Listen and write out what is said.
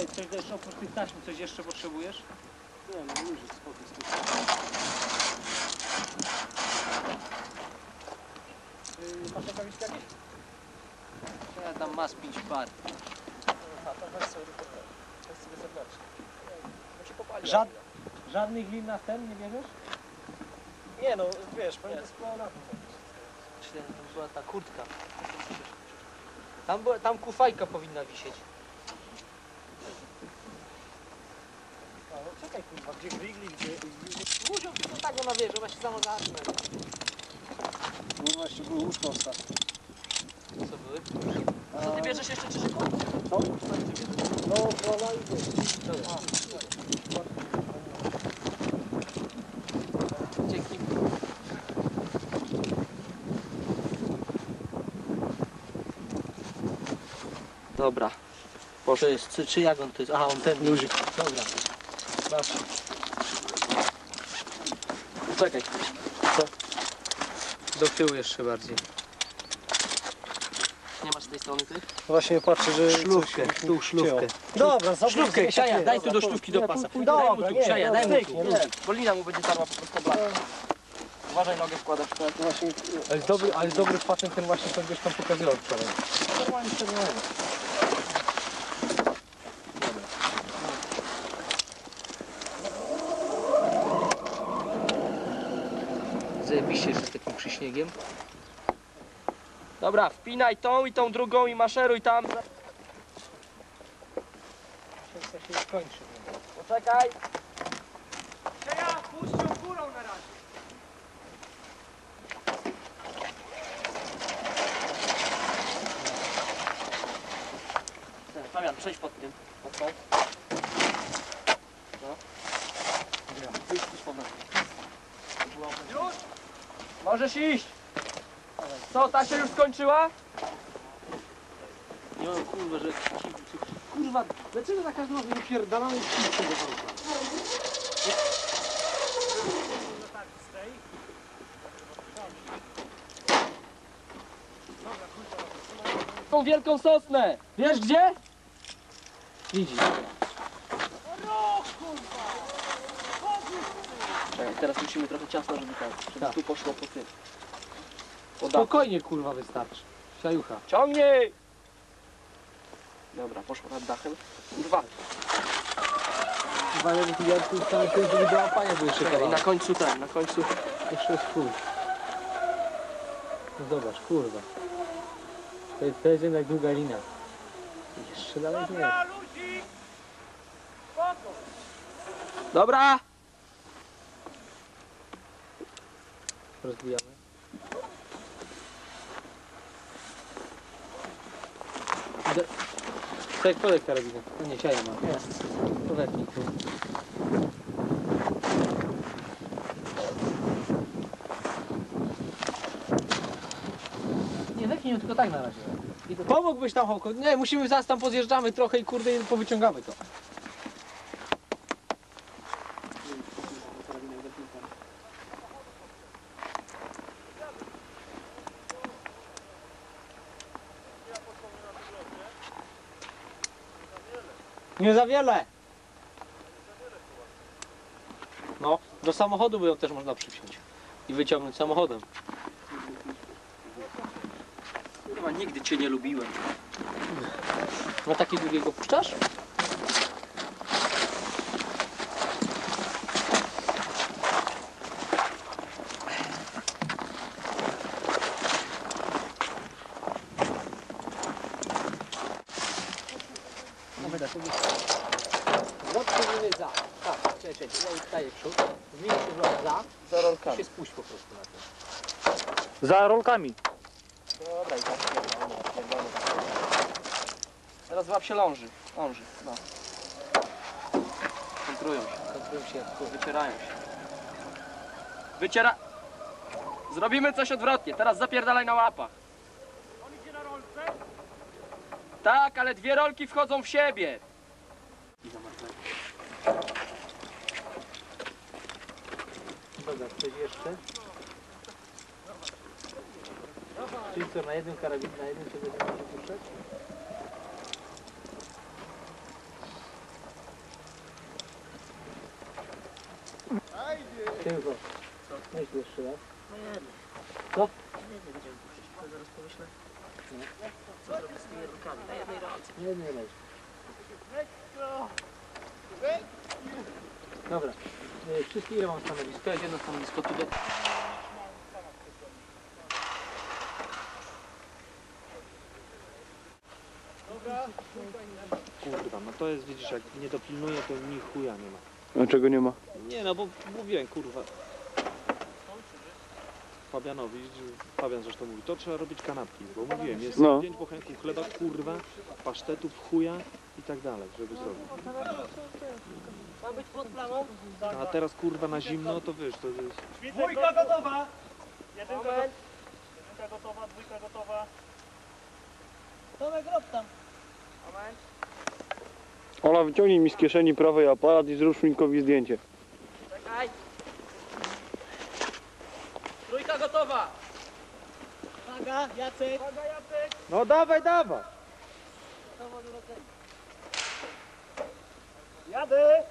Coś, coś też oprócz tych taśm, coś jeszcze potrzebujesz? Nie, no już jest spokój z tym. Yy, Masz rękawiczki jakieś? Ja tam masz pięć par. A, to weź sobie tylko te. Weź sobie zewnętrznie. Bo cię popali. Żad- Żadnych lin na ten nie bierzesz? Nie no, wiesz, powiem że to była ta kurtka. Tam, była, tam kufajka powinna wisieć. A, no czekaj kurwa, gdzie grigli, gdzie... Ludziom to tak ona wie, że właśnie samo zacznę. Kurwa, jeszcze były łóżko ostatnio. Co były? Co ty bierzesz jeszcze czyżyko? No, no, wola i wiesz. Dzięki. Dobra. To jest, czy, czy jak on to jest? Aha, on ten. Luzik. Dobra. Masz. Czekaj. Co? Do tyłu jeszcze bardziej. Nie masz z tej strony tych? Właśnie patrzę, że... Szlówkę, coś tu szlówkę. Dobra, zobacz, Szlówkę, gdzie Ksiaja, jest. daj tu do szlówki do nie, pasa. tu- Daj mu Dobra, tu, nie, Ksiaja, no, daj mu tu. nie. Bo lina mu będzie tarła po prostu blak. Uważaj, nogę wkładasz. To Właśnie... Ale dobry, ale dobry patent ten właśnie, co gdzieś tam pokazywał wczoraj. Normalnie czerwony. Zajebiście jeszcze z takim przyśniegiem. Dobra, wpinaj tą i tą drugą i maszeruj tam. Wszystko się skończy. Poczekaj. Fabian, przejdź pod tym. Pod tą. No. Idź, idź powrotem. Już? Możesz iść. Co, ta się już skończyła? Nie mam kurwa, że kurwa, dlaczego za każdym razem wypierdalamy z tego worka? Tą wielką sosnę. Wiesz gdzie? Widzi. Teraz musimy trochę ciasno, żeby tak, żeby Tak. tu poszło po tym. Po dachu. Spokojnie kurwa wystarczy. Siajucha. Ciągnij! Dobra, poszło nad dachem. Dwa. Chyba jakby tu ja tu tam się żeby do łapania były jeszcze Czekaj, i na końcu ten, na końcu. Jeszcze jest chuj. No zobacz, kurwa. To jest, to jest jednak długa lina. Jeszcze dalej nie. Dobra! Rozbijamy. Idę. Tak, podaj karabinę. No nie, siaja ma. Nie, ją tylko tak na razie. Pomógłbyś tam, Hołko. Nie, musimy zaraz tam pozjeżdżamy trochę i kurde i powyciągamy to. Nie za wiele. No, do samochodu by ją też można przypiąć. I wyciągnąć samochodem. Kurwa, nigdy cię nie lubiłem. Na taki długiego puszczasz? Sobie. Zwrot powinny za. Tak, czekaj, czekaj, ja już daję przód. Zmieni się za. Za rolkami. się spuść po prostu na to. Za rolkami. Dobra, i tak. Teraz łap się ląży. Ląży, no. Kontrują się. Kontrują się. Wycierają się. Wyciera... Zrobimy coś odwrotnie. Teraz zapierdalaj na łapach. Tak, ale dwie rolki wchodzą w siebie. Dobra, coś jeszcze? Czyli co, na jednym karabin, na jednym się będziemy wypuszczać? Tylko. Myśl jeszcze raz. No co? Nie, nie będziemy puszczać, zaraz pomyślę. Co zrobię z tymi rurkami na jednej rolce. Nie, nie, nie. Dobra. Y, Wszystkie ile mam stanowisk? To jest jedno stanowisko tu do... Kurwa, no to jest, widzisz, jak nie dopilnuje, to ni chuja nie ma. Dlaczego nie ma? Nie no, bo mówiłem, kurwa. Fabianowi, Fabian zresztą mówi, to trzeba robić kanapki, bo mówiłem, jest No. pięć bochenków chleba, kurwa, pasztetów, chuja i tak dalej, żeby zrobić. Ma być pod plamą? A teraz kurwa na zimno, to wiesz, to jest... Dwójka gotowa! Jedynka, go- jedynka gotowa, dwójka gotowa. Tomek, rob tam. Moment. Ola, wyciągnij mi z kieszeni prawej aparat i zrób Szminkowi zdjęcie. Czekaj. Trójka gotowa! Uwaga, Jacek. No dawaj, dawaj! Jadę!